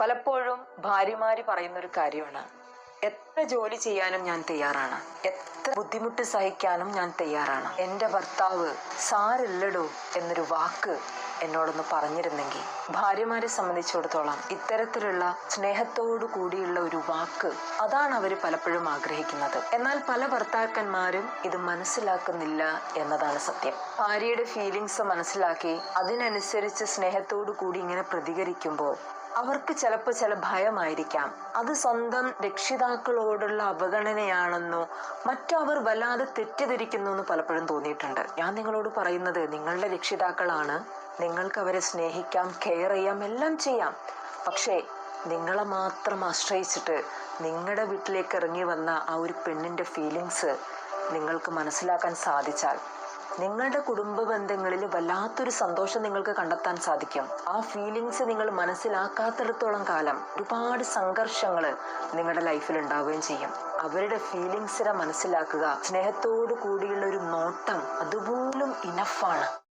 പലപ്പോഴും ഭാര്യമാര് പറയുന്ന ഒരു കാര്യമാണ് എത്ര ജോലി ചെയ്യാനും ഞാൻ തയ്യാറാണ് എത്ര ബുദ്ധിമുട്ട് സഹിക്കാനും ഞാൻ തയ്യാറാണ്. എന്റെ ഭർത്താവ് സാരില്ലടോ എന്നൊരു വാക്ക് എന്നോടൊന്ന് പറഞ്ഞിരുന്നെങ്കിൽ ഭാര്യമാരെ സംബന്ധിച്ചിടത്തോളം ഇത്തരത്തിലുള്ള സ്നേഹത്തോടു കൂടിയുള്ള ഒരു വാക്ക് അതാണ് അവർ പലപ്പോഴും ആഗ്രഹിക്കുന്നത്. എന്നാൽ പല ഭർത്താക്കന്മാരും ഇത് മനസ്സിലാക്കുന്നില്ല എന്നതാണ് സത്യം. ഭാര്യയുടെ ഫീലിങ്സ് മനസ്സിലാക്കി അതിനനുസരിച്ച് സ്നേഹത്തോടു കൂടി ഇങ്ങനെ പ്രതികരിക്കുമ്പോൾ അവർക്ക് ചിലപ്പോൾ ചില ഭയമായിരിക്കാം. അത് സ്വന്തം രക്ഷിതാക്കളോടുള്ള അവഗണനയാണെന്നോ മറ്റോ അവർ വല്ലാതെ തെറ്റിദ്ധരിക്കുന്നു എന്ന് പലപ്പോഴും തോന്നിയിട്ടുണ്ട്. ഞാൻ നിങ്ങളോട് പറയുന്നത് നിങ്ങളുടെ രക്ഷിതാക്കളാണ്. നിങ്ങൾക്ക് അവരെ സ്നേഹിക്കാം കെയർ ചെയ്യാം എല്ലാം ചെയ്യാം. പക്ഷേ നിങ്ങളെ മാത്രം ആശ്രയിച്ചിട്ട് നിങ്ങളുടെ വീട്ടിലേക്ക് ഇറങ്ങി വന്ന ആ ഒരു പെണ്ണിന്റെ ഫീലിങ്സ് നിങ്ങൾക്ക് മനസ്സിലാക്കാൻ സാധിച്ചാൽ നിങ്ങളുടെ കുടുംബ ബന്ധങ്ങളിൽ വല്ലാത്തൊരു സന്തോഷം നിങ്ങൾക്ക് കണ്ടെത്താൻ സാധിക്കും. ആ ഫീലിങ്സ് നിങ്ങൾ മനസ്സിലാക്കാത്തിടത്തോളം കാലം ഒരുപാട് സംഘർഷങ്ങൾ നിങ്ങളുടെ ലൈഫിൽ ഉണ്ടാവുകയും ചെയ്യും. അവരുടെ ഫീലിങ്സിനെ മനസ്സിലാക്കുക സ്നേഹത്തോടു കൂടിയുള്ള ഒരു നോട്ടം അതുപോലും ഇനഫാണ്